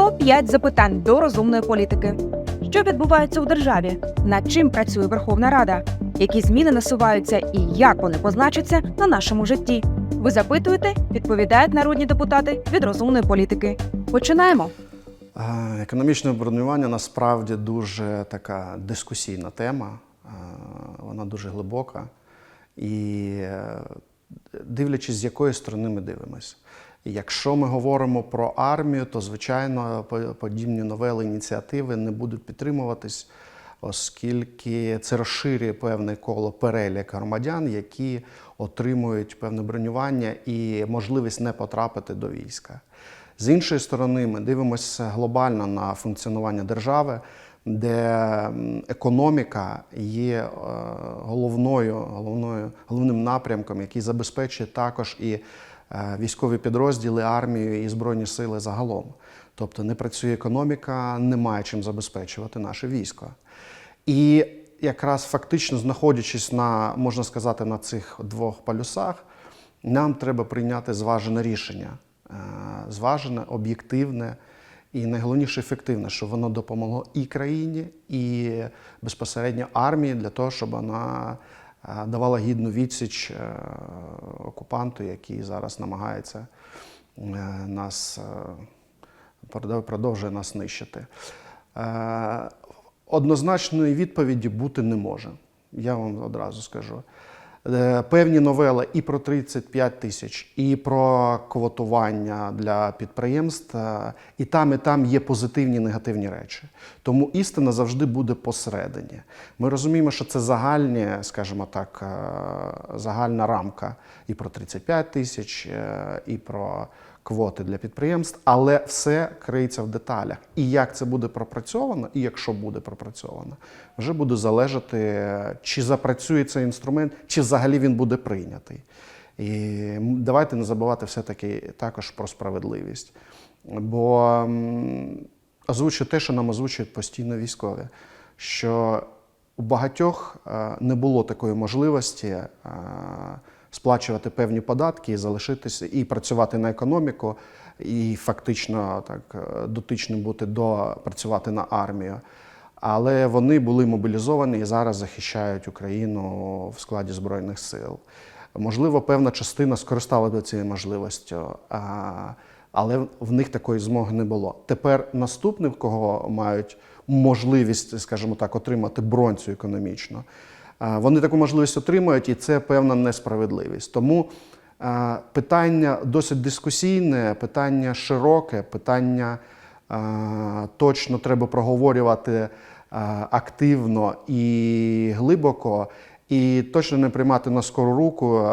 105 запитань до розумної політики. Що відбувається у державі? Над чим працює Верховна Рада? Які зміни насуваються і як вони позначаться на нашому житті? Ви запитуєте, відповідають народні депутати від розумної політики. Починаємо. Економічне бронювання насправді дуже така дискусійна тема, вона дуже глибока. І е, дивлячись, з якої сторони ми дивимося. Якщо ми говоримо про армію, то звичайно по- подібні новели ініціативи не будуть підтримуватись, оскільки це розширює певне коло перелік громадян, які отримують певне бронювання і можливість не потрапити до війська. З іншої сторони, ми дивимося глобально на функціонування держави, де економіка є е, головною, головною, головним напрямком, який забезпечує також і військові підрозділи, армію і збройні сили загалом. Тобто не працює економіка, немає чим забезпечувати наше військо. І якраз фактично знаходячись на, можна сказати, на цих двох полюсах, нам треба прийняти зважене рішення, Е, зважене, об'єктивне і найголовніше ефективне, щоб воно допомогло і країні, і безпосередньо армії для того, щоб вона е, давала гідну відсіч е, окупанту, який зараз намагається е, нас е, продовжує нас нищити. Е, Однозначної відповіді бути не може. Я вам одразу скажу. Е, Певні новели і про 35 тисяч, і про квотування для підприємств. е, І там, і там є позитивні і негативні речі. Тому істина завжди буде посередині. Ми розуміємо, що це загальні, скажімо так, е, загальна рамка і про 35 тисяч, і про квоти для підприємств, але все криється в деталях. І як це буде пропрацьовано, і якщо буде пропрацьовано, вже буде залежати, чи запрацює цей інструмент, чи взагалі він буде прийнятий. І давайте не забувати все-таки також про справедливість. Бо озвучу те, що нам озвучують постійно військові, що у багатьох е, не було такої можливості е, сплачувати певні податки і залишитися і працювати на економіку, і фактично так е, дотичним бути до працювати на армію. Але вони були мобілізовані і зараз захищають Україну в складі Збройних сил. Можливо, певна частина скористалася цією можливістю, але в них такої змоги не було. Тепер наступне, в кого мають можливість, скажімо так, отримати бронцю економічно, вони таку можливість отримують, і це певна несправедливість. Тому питання досить дискусійне, питання широке, питання точно треба проговорювати активно і глибоко. І точно не приймати на скору руку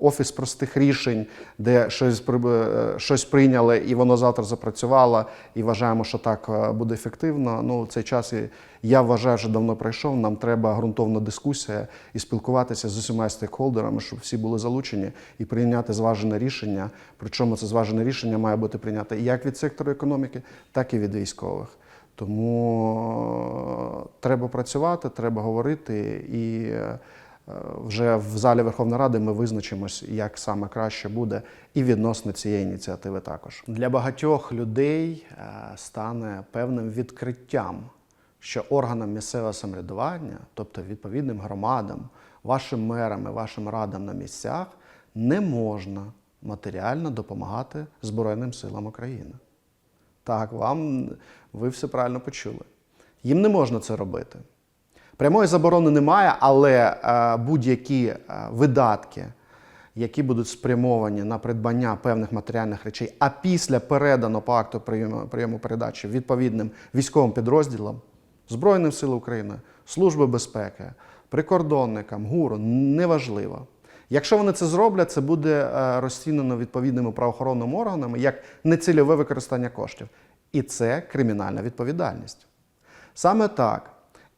офіс простих рішень, де щось е, щось прийняли і воно завтра запрацювало, і вважаємо, що так е, буде ефективно. Ну цей час я вважаю, що давно пройшов. Нам треба ґрунтовна дискусія і спілкуватися з усіма стейкхолдерами, щоб всі були залучені і прийняти зважене рішення. Причому це зважене рішення має бути прийнято як від сектору економіки, так і від військових. Тому треба працювати, треба говорити, і е, вже в залі Верховної Ради ми визначимось, як саме краще буде, і відносно цієї ініціативи також. Для багатьох людей е, стане певним відкриттям, що органам місцевого самоврядування, тобто відповідним громадам, вашим мерам і вашим радам на місцях, не можна матеріально допомагати Збройним силам України. Так, вам ви все правильно почули. Їм не можна це робити. Прямої заборони немає, але е, будь-які е, видатки, які будуть спрямовані на придбання певних матеріальних речей, а після передано по акту прийому, прийому передачі відповідним військовим підрозділам Збройним сил України, Служби безпеки, прикордонникам, ГУРу, неважливо. Якщо вони це зроблять, це буде е, розцінено відповідними правоохоронними органами як нецільове використання коштів. І це кримінальна відповідальність. Саме так.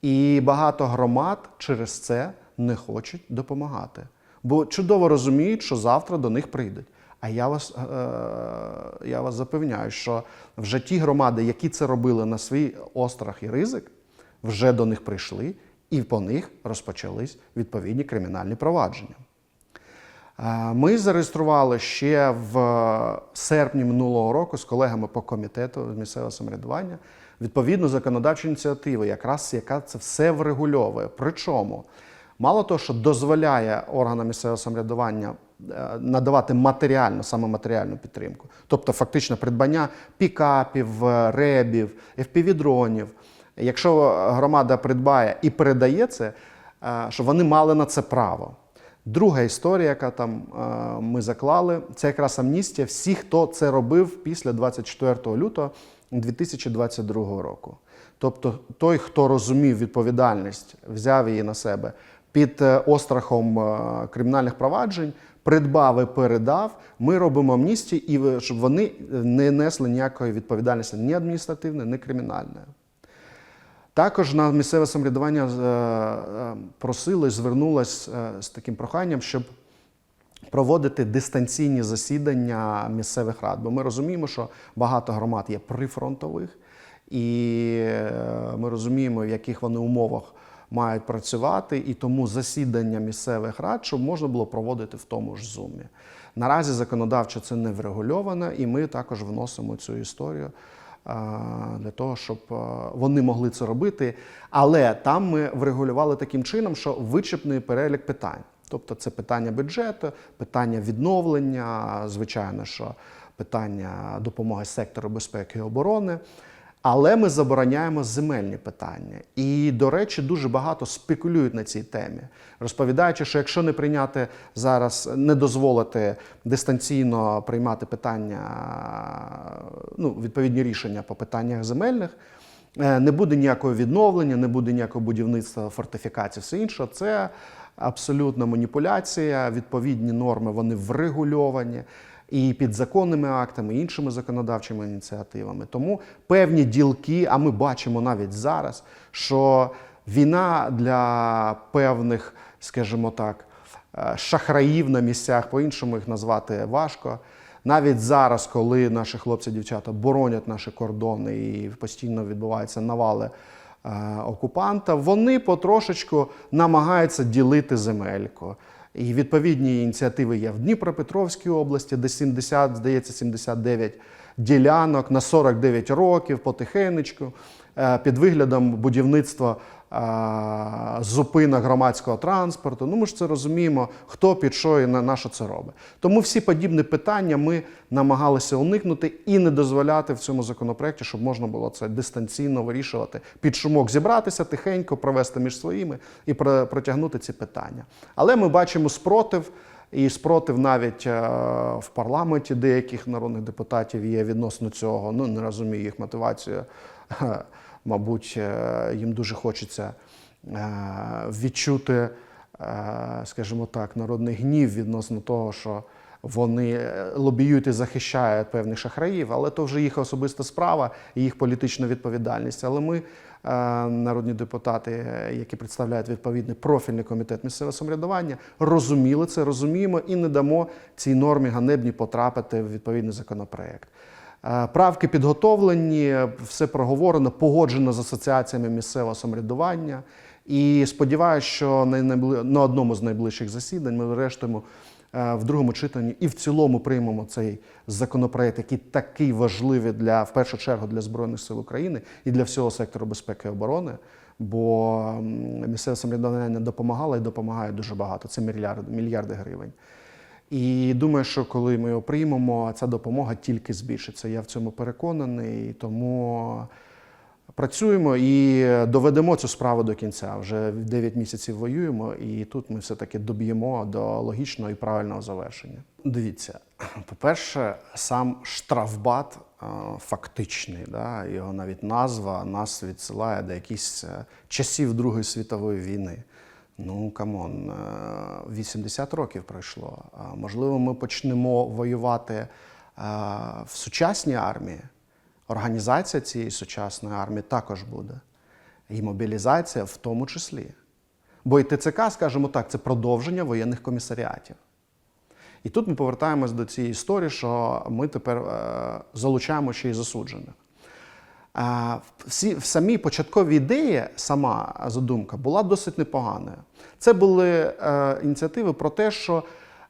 І багато громад через це не хочуть допомагати. Бо чудово розуміють, що завтра до них прийдуть. А я вас, е, я вас запевняю, що вже ті громади, які це робили на свій острах і ризик, вже до них прийшли і по них розпочались відповідні кримінальні провадження. Е, Ми зареєстрували ще в серпні минулого року з колегами по комітету з місцевого самоврядування відповідну законодавчу ініціативу, якраз яка це все врегульовує. Причому мало того, що дозволяє органам місцевого самоврядування е, надавати матеріальну, саме матеріальну підтримку, тобто фактично придбання пікапів, е, ребів, FPV-дронів. Якщо громада придбає і передає це, е, щоб вони мали на це право. Друга історія, яка там е, ми заклали, це якраз амністія всіх, хто це робив після 24 лютого 2022 року. Тобто той, хто розумів відповідальність, взяв її на себе під е, острахом е, кримінальних проваджень, придбав і передав. Ми робимо амністії, і щоб вони не несли ніякої відповідальності ні адміністративної, ні кримінальної. Також на місцеве самоврядування е, е, просили, звернулось е, з таким проханням, щоб проводити дистанційні засідання місцевих рад. Бо ми розуміємо, що багато громад є прифронтових, і ми розуміємо, в яких вони умовах мають працювати, і тому засідання місцевих рад, щоб можна було проводити в тому ж зумі. Наразі законодавчо це не врегульовано, і ми також вносимо цю історію для того, щоб вони могли це робити. Але там ми врегулювали таким чином, що вичерпний перелік питань. Тобто це питання бюджету, питання відновлення, звичайно, що питання допомоги сектору безпеки і оборони. Але ми забороняємо земельні питання. І, до речі, дуже багато спекулюють на цій темі, розповідаючи, що якщо не прийняти зараз, не дозволити дистанційно приймати питання, ну, відповідні рішення по питаннях земельних, е, не буде ніякого відновлення, не буде ніякого будівництва фортифікацій, все інше. Це абсолютна маніпуляція. Відповідні норми вони врегульовані і підзаконними актами, і іншими законодавчими ініціативами. Тому певні ділки, а ми бачимо навіть зараз, що війна для певних, скажімо так, е, шахраїв на місцях, по-іншому їх назвати важко. Навіть зараз, коли наші хлопці дівчата боронять наші кордони і постійно відбуваються навали е, окупанта, вони потрошечку намагаються ділити земельку. І відповідні ініціативи є в Дніпропетровській області, де 70, здається, 79 ділянок на 49 років потихенечку е, під виглядом будівництва зупинок громадського транспорту. Ну, ми ж це розуміємо, хто під що і на, на що це робить. Тому всі подібні питання ми намагалися уникнути і не дозволяти в цьому законопроекті, щоб можна було це дистанційно вирішувати, під шумок зібратися, тихенько провести між своїми і про- протягнути ці питання. Але ми бачимо спротив. І спротив навіть е, в парламенті деяких народних депутатів є відносно цього. Ну не розумію їх мотивацію. Мабуть, е, їм дуже хочеться е, відчути, е, скажімо так, народний гнів відносно того, що вони лобіюють і захищають певних шахраїв, але то вже їх особиста справа і їх політична відповідальність. Але ми, народні депутати, які представляють відповідний профільний комітет місцевого самоврядування, розуміли це, розуміємо і не дамо цій нормі ганебні потрапити в відповідний законопроект. Е, Правки підготовлені, все проговорено, погоджено з асоціаціями місцевого самоврядування. І сподіваюся, що на, одному з найближчих засідань ми врештуємо е, в другому читанні і в цілому приймемо цей законопроект, який такий важливий для в першу чергу для збройних сил України і для всього сектору безпеки і оборони. Бо місцеве самоврядування допомагало і допомагає дуже багато. Це мільярди, мільярди гривень. І думаю, що коли ми його приймемо, ця допомога тільки збільшиться. Я в цьому переконаний. Тому працюємо і доведемо цю справу до кінця. Вже 9 місяців воюємо, і тут ми все-таки доб'ємо до логічного і правильного завершення. Дивіться, по-перше, сам штрафбат е, фактичний, да, його навіть назва нас відсилає до якихось е, часів Другої світової війни. Ну, камон, е, 80 років пройшло. Можливо, ми почнемо воювати е, в сучасній армії. Організація цієї сучасної армії також буде. І мобілізація в тому числі. Бо і ТЦК, скажімо так, це продовження воєнних комісаріатів. І тут ми повертаємось до цієї історії, що ми тепер е, залучаємо ще й засуджених. Е, всі, в самій початковій ідеї, сама задумка була досить непоганою. Це були е, ініціативи про те, що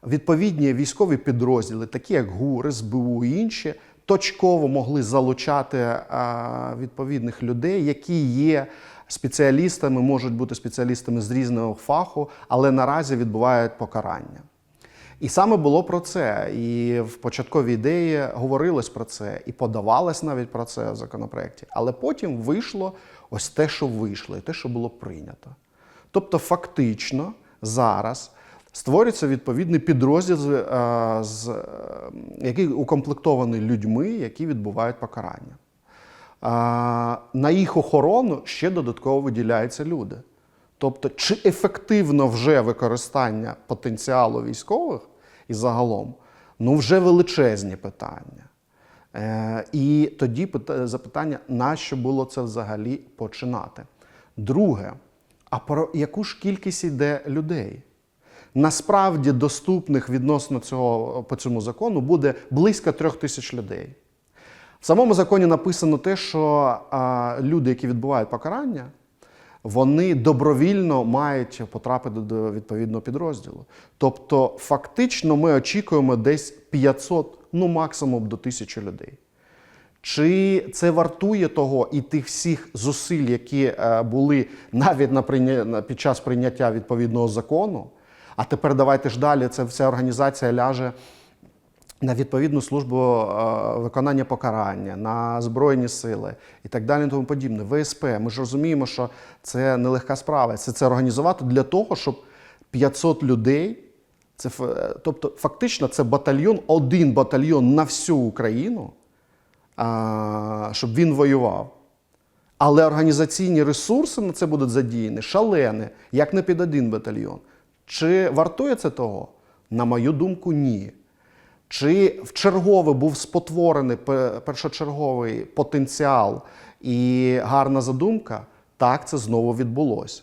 відповідні військові підрозділи, такі як ГУР, СБУ і інші, точково могли залучати а, відповідних людей, які є спеціалістами, можуть бути спеціалістами з різного фаху, але наразі відбувають покарання. І саме було про це. І в початковій ідеї говорилось про це, і подавалось навіть про це в законопроекті. Але потім вийшло ось те, що вийшло, і те, що було прийнято. Тобто, фактично, зараз створюється відповідний підрозділ, з, е, е, який укомплектований людьми, які відбувають покарання. На їх охорону ще додатково виділяються люди. Тобто, чи ефективно вже використання потенціалу військових і загалом, ну вже величезні питання. Е, і тоді пита- запитання, нащо було це взагалі починати? Друге, а про яку ж кількість йде людей? Насправді доступних відносно цього по цьому закону буде близько трьох тисяч людей. В самому законі написано те, що а, люди, які відбувають покарання, вони добровільно мають потрапити до відповідного підрозділу. Тобто, фактично, ми очікуємо десь 500, ну максимум до 1000 людей. Чи це вартує того і тих всіх зусиль, які е, були навіть на прийня... під час прийняття відповідного закону? А тепер давайте ж далі. Це вся організація ляже на відповідну службу е, виконання покарання, на збройні сили і так далі, і тому подібне. ВСП. Ми ж розуміємо, що це нелегка справа. Це це організувати для того, щоб 500 людей. Це е, тобто, фактично, це батальйон, один батальйон на всю Україну, а, щоб він воював. Але організаційні ресурси на це будуть задіяні шалені, як не під один батальйон. Чи вартує це того? На мою думку, ні. Чи в чергове був спотворений першочерговий потенціал і гарна задумка? Так, це знову відбулося.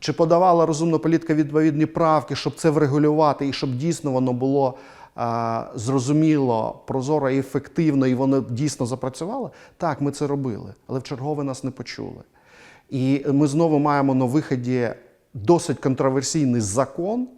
Чи подавала розумна політика відповідні правки, щоб це врегулювати і щоб дійсно воно було а, зрозуміло, прозоро і ефективно, і воно дійсно запрацювало? Так, ми це робили, але в чергове нас не почули. І ми знову маємо на виході досить контроверсійний закон,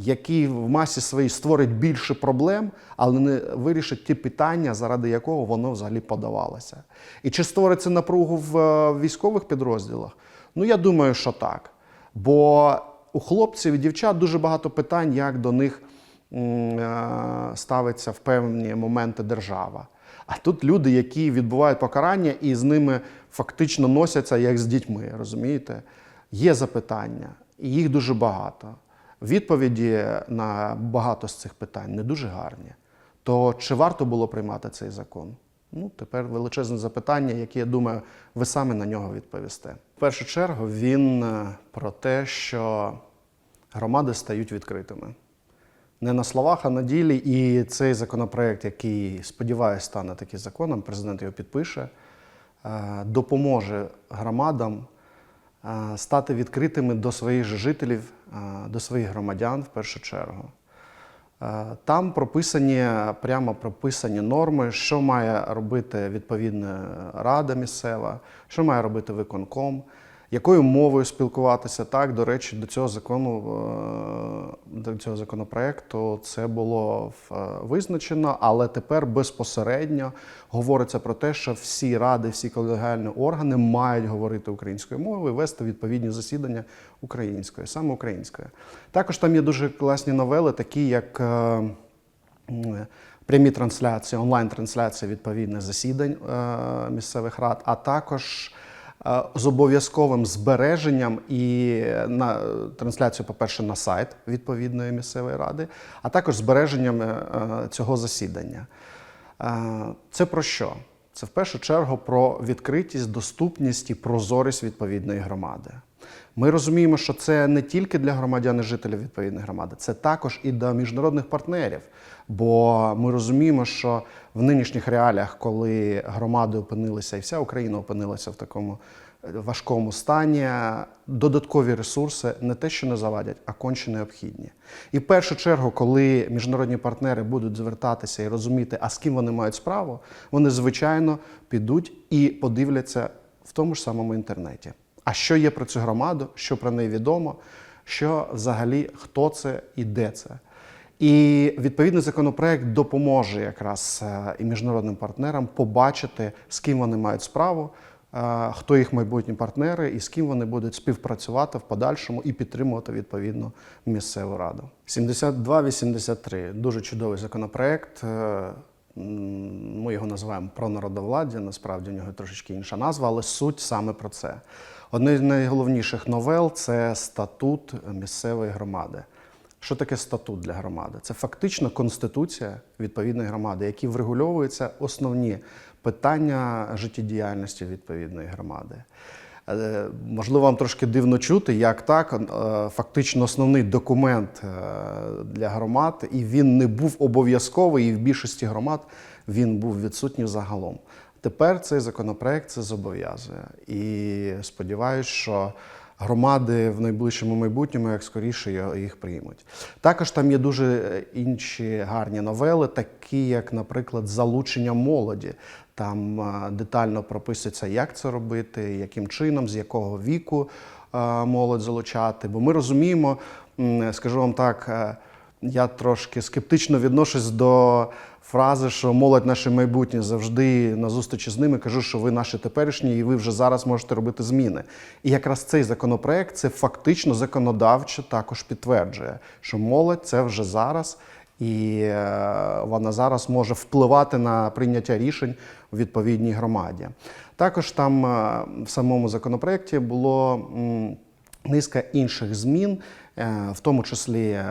який в масі своїй створить більше проблем, але не вирішить ті питання, заради якого воно взагалі подавалося. І чи створиться напругу в е, військових підрозділах? Ну, я думаю, що так. Бо у хлопців і дівчат дуже багато питань, як до них е, ставиться в певні моменти держава. А тут люди, які відбувають покарання і з ними фактично носяться як з дітьми, розумієте? Є запитання, і їх дуже багато. Відповіді на багато з цих питань не дуже гарні. То чи варто було приймати цей закон? Ну, тепер величезне запитання, яке, я думаю, ви самі на нього відповісте. В першу чергу він е, про те, що громади стають відкритими. Не на словах, а на ділі. І цей законопроект, який, сподіваюся, стане таким законом, президент його підпише, е, допоможе громадам стати відкритими до своїх жителів, до своїх громадян в першу чергу. Там прописані прямо прописані норми, що має робити відповідна рада місцева, що має робити виконком, якою мовою спілкуватися. Так, до речі, до цього закону, е, до цього законопроекту це було е, визначено, але тепер безпосередньо говориться про те, що всі ради, всі колегіальні органи мають говорити українською мовою і вести відповідні засідання українською, саме українською. Також там є дуже класні новели, такі як. е, Прямі трансляції, онлайн-трансляції відповідних засідань е, місцевих рад, а також з обов'язковим збереженням і на трансляцію, по-перше, на сайт відповідної місцевої ради, а також збереженням е, цього засідання. Е, Це про що? Це в першу чергу про відкритість, доступність і прозорість відповідної громади. Ми розуміємо, що це не тільки для громадян і жителів відповідної громади, це також і до міжнародних партнерів. Бо ми розуміємо, що в нинішніх реаліях, коли громади опинилися, і вся Україна опинилася в такому е, важкому стані, додаткові ресурси не те, що не завадять, а конче необхідні. І в першу чергу, коли міжнародні партнери будуть звертатися і розуміти, а з ким вони мають справу, вони звичайно підуть і подивляться в тому ж самому інтернеті. А що є про цю громаду, що про неї відомо, що взагалі хто це і де це. І відповідний законопроект допоможе якраз е, і міжнародним партнерам побачити, з ким вони мають справу, е, хто їх майбутні партнери і з ким вони будуть співпрацювати в подальшому і підтримувати відповідно місцеву раду. 7283 дуже чудовий законопроект. Е, Ми його називаємо про народовладдя. Насправді у нього трошечки інша назва, але суть саме про це. Одне з найголовніших новел це статут місцевої громади. Що таке статут для громади? Це фактично конституція відповідної громади, які врегульовуються основні питання життєдіяльності відповідної громади. Е, Можливо, вам трошки дивно чути, як так, е, фактично основний документ е, для громад, і він не був обов'язковий, і в більшості громад він був відсутній загалом. Тепер цей законопроект це зобов'язує. І сподіваюся, що громади в найближчому майбутньому як скоріше їх приймуть. Також там є дуже е, інші гарні новели, такі як, наприклад, залучення молоді. Там е, детально прописується, як це робити, яким чином, з якого віку е, молодь залучати. Бо ми розуміємо, скажу вам так. Я трошки скептично відношусь до фрази, що молодь наше майбутнє завжди на зустрічі з ними кажу, що ви наші теперішні, і ви вже зараз можете робити зміни. І якраз цей законопроект це фактично законодавчо також підтверджує, що молодь це вже зараз, і е, вона зараз може впливати на прийняття рішень у відповідній громаді. Також там е, в самому законопроекті було. Низка інших змін, е, в тому числі е,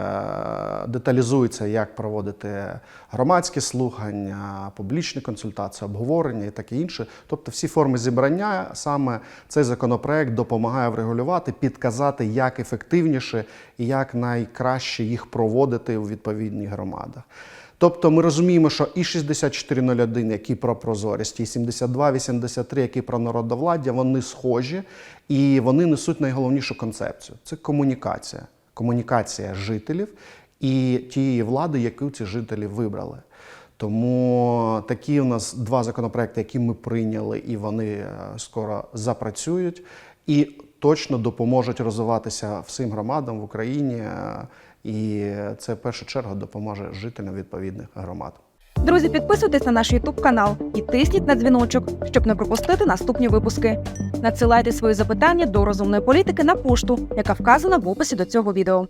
деталізується, як проводити громадські слухання, публічні консультації, обговорення і таке інше. Тобто, всі форми зібрання саме цей законопроект допомагає врегулювати, підказати, як ефективніше і як найкраще їх проводити у відповідних громадах. Тобто ми розуміємо, що і 6401, який про прозорість, і 7283, який про народовладдя, вони схожі і вони несуть найголовнішу концепцію це комунікація. Комунікація жителів і тієї влади, яку ці жителі вибрали. Тому такі у нас два законопроекти, які ми прийняли, і вони е, скоро запрацюють, і точно допоможуть розвиватися всім громадам в Україні. І це в першу чергу допоможе жителям відповідних громад. Друзі, підписуйтесь на наш YouTube канал і тисніть на дзвіночок, щоб не пропустити наступні випуски. Надсилайте свої запитання до розумної політики на пошту, яка вказана в описі до цього відео.